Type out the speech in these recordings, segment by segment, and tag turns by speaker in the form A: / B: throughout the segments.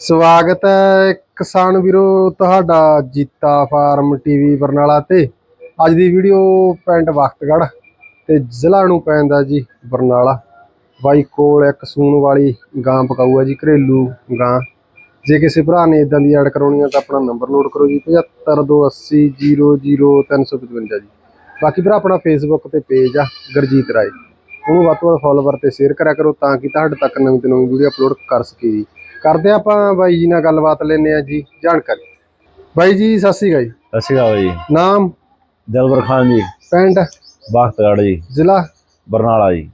A: ਸਵਾਗਤ ਹੈ ਕਿਸਾਨ ਵੀਰੋ, ਤੁਹਾਡਾ ਜੀਤਾ ਫਾਰਮ ਟੀਵੀ ਬਰਨਾਲਾ ਤੇ। ਅੱਜ ਦੀ ਵੀਡੀਓ ਪਿੰਡ ਵਖਤਗੜ੍ਹ ਤੇ ਜ਼ਿਲ੍ਹਾ ਨੂੰ ਪੈਂਦਾ ਜੀ ਬਰਨਾਲਾ। ਬਾਈ ਕੋਲ ਇੱਕ ਸੂਣ ਵਾਲੀ ਗਾਂ ਪਕਾਊ ਹੈ ਜੀ, ਘਰੇਲੂ ਗਾਂ। ਜੇ ਕਿਸੇ ਭਰਾ ਨੇ ਇਦਾਂ ਦੀ ਐਡ ਕਰਾਉਣੀ ਹੈ ਤਾਂ ਆਪਣਾ ਨੰਬਰ ਨੋਟ ਕਰੋ ਜੀ 7528000355 ਜੀ। ਬਾਕੀ ਭਰਾ, ਆਪਣਾ ਫੇਸਬੁੱਕ ਤੇ ਪੇਜ ਆ, ਗਰਜੀਤ ਰਾਏ। ਉਹਨੂੰ ਵੱਧ ਤੋਂ ਵੱਧ ਫੋਲੋਵਰ ਤੇ ਸ਼ੇਅਰ ਕਰਿਆ ਕਰੋ ਤਾਂ ਕਿ ਤੁਹਾਡੇ ਤੱਕ ਨਵੀਂ ਤੋਂ ਨਵੀਂ ਵੀਡੀਓ ਅਪਲੋਡ ਕਰ ਸਕੀਏ ਜੀ। ਕਰਦੇ ਆਪਾਂ ਬਾਈ ਜੀ ਨਾਲ ਗੱਲਬਾਤ ਲੈਣੇ ਆ ਜੀ ਜਾਣਕਾਰੀ। ਬਾਈ ਜੀ ਸਤਿ ਸ਼੍ਰੀ ਅਕਾਲ ਜੀ।
B: ਸਤਿ ਸ਼੍ਰੀ ਅਕਾਲ ਜੀ।
A: ਨਾਮ?
B: ਦਿਲਬਰ ਖਾਨ ਜੀ।
A: ਪਿੰਡ?
B: ਬਖਤਗੜ੍ਹ ਜੀ।
A: ਜ਼ਿਲ੍ਹਾ?
B: ਬਰਨਾਲਾ ਜੀ।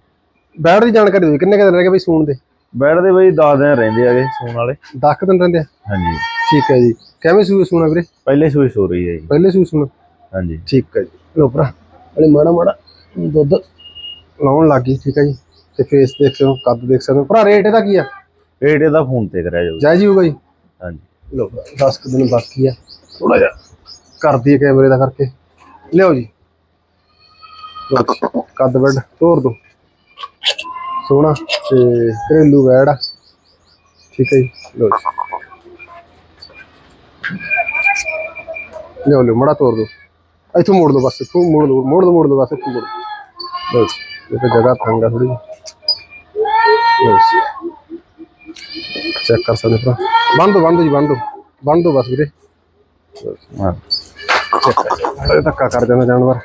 A: ਬੈੜ ਦੀ ਜਾਣਕਾਰੀ ਦਿਓ ਕਿੰਨੇ ਕੁ ਦਿਨ ਰਹਿ ਗਏ ਬਈ ਸੂਣ ਦੇ?
B: ਬੈਠਦੇ ਬਈ 10 ਦਿਨ ਰਹਿੰਦੇ ਆਗੇ ਸੂਣ ਵਾਲੇ।
A: 10 ਕੁ ਦਿਨ ਰਹਿੰਦੇ ਆ?
B: ਹਾਂਜੀ।
A: ਠੀਕ ਹੈ ਜੀ। ਕਿਵੇਂ ਸੂਏ ਸੂਣਾ ਵੀਰੇ?
B: ਪਹਿਲੇ ਸੂਈ ਸੋ ਰਹੀ ਹੈ ਜੀ।
A: ਪਹਿਲੇ ਸੂਏ ਸੂਣਾ?
B: ਹਾਂਜੀ।
A: ਠੀਕ ਹੈ ਜੀ। ਲੋ ਭਰਾ ਹਲੇ ਮਾੜਾ ਮਾੜਾ ਦੁੱਧ ਲਾਉਣ ਲੱਗੀ ਠੀਕ ਹੈ ਜੀ। ਤੇ ਫੇਸ ਦੇਖ ਸਕਦੇ ਹੋ ਕੱਦ ਦੇਖ ਸਕਦੇ ਹੋ। ਭਰਾ ਰੇਟ ਇਹਦਾ ਕੀ ਆ?
B: ਰੇਟ ਇਹਦਾ ਫੋਨ ਤੇ ਕਰਿਆ ਜਾਊ
A: ਜਾਇਜ਼ ਹੀ ਹੋਊਗਾ ਜੀ।
B: ਹਾਂਜੀ।
A: ਲੋ 10 ਕੁ ਦਿਨ ਬਾਕੀ ਆ। ਥੋੜਾ ਜਿਹਾ। ਕਰਦੀ ਹੈ ਕੈਮਰੇ ਦਾ ਕਰਕੇ। ਲਿਓ ਜੀ ਕੱਦ ਵੱਡ ਤੋਰ ਦੋ। ਸੋਹਣਾ ਤੇ ਘਰੇਲੂ ਵੈੜ ਆ। ਠੀਕ ਹੈ ਜੀ ਲੋ ਜੀ। ਲਿਓ ਲਿਓ ਮੜਾ ਤੋਰ ਦੋ। ਇੱਥੋਂ ਮੋੜ ਦੋ ਬਸ ਇੱਥੋਂ ਮੋੜ ਦੋ ਮੋੜ ਦੋ ਮੋੜ ਦੋ ਬਸ ਇੱਥੋਂ ਮੋੜ ਜੀ ਇਹ ਤਾਂ ਜਗ੍ਹਾ ਤੰਗ ਆ ਥੋੜੀ ਲਓ ਜੀ। ਚੈੱਕ ਕਰ ਸਕਦੇ ਭਰਾ। ਬੰਦ ਦੋ ਜੀ ਬੰਦ ਦੋ। ਬੰਦ ਦੋ ਬਸ ਵੀਰੇ।
B: ਹਾਂ
A: ਇਹ ਧੱਕਾ ਕਰ ਜਾਂਦਾ ਜਾਨਵਰ।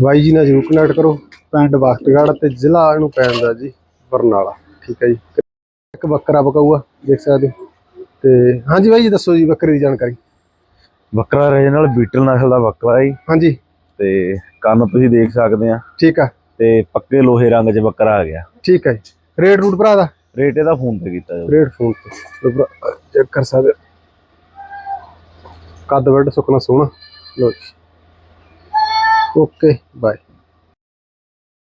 A: ਬਾਈ ਜੀ ਨਾਲ ਜਰੂਰ ਕਨੈਕਟ ਕਰੋ। ਪਿੰਡ ਬਖਤਗੜ੍ਹ ਤੇ ਜ਼ਿਲ੍ਹਾ ਇਹਨੂੰ ਪੈਂਦਾ ਜੀ ਬਰਨਾਲਾ। ਠੀਕ ਹੈ ਜੀ। ਇੱਕ ਬੱਕਰਾ ਬਕਾਊਆ ਦੇਖ ਸਕਦੇ ਹੋ। ਤੇ ਹਾਂਜੀ ਬਾਈ ਜੀ ਦੱਸੋ ਜੀ ਬੱਕਰੇ ਦੀ ਜਾਣਕਾਰੀ।
B: ਬੱਕਰਾ ਰਹੇ ਨਾਲ ਬੀਟਲ ਨਸਲ ਦਾ ਬੱਕਰਾ ਜੀ।
A: ਹਾਂਜੀ।
B: ਤੇ ਕੰਨ ਤੁਸੀਂ ਦੇਖ ਸਕਦੇ ਆ।
A: ਠੀਕ ਆ।
B: ਤੇ ਪੱਕੇ ਲੋਹੇ ਰੰਗ 'ਚ ਬੱਕਰਾ ਆ ਗਿਆ।
A: ਠੀਕ ਹੈ ਜੀ। ਰੇਟ ਰੂਟ ਭਰਾ ਦਾ?
B: ਰੇਟ ਇਹਦਾ ਫੋਨ ਤੇ ਕੀਤਾ ਜਾਊ।
A: ਰੇਟ ਫੋਨ ਤੇ। ਚੈੱਕ ਕਰ ਸਕਦੇ। ਕੱਦ ਵੱਡ ਸੁੱਕਣਾ ਸੋਹਣਾ। ਲੋ ਜੀ। Okay bye.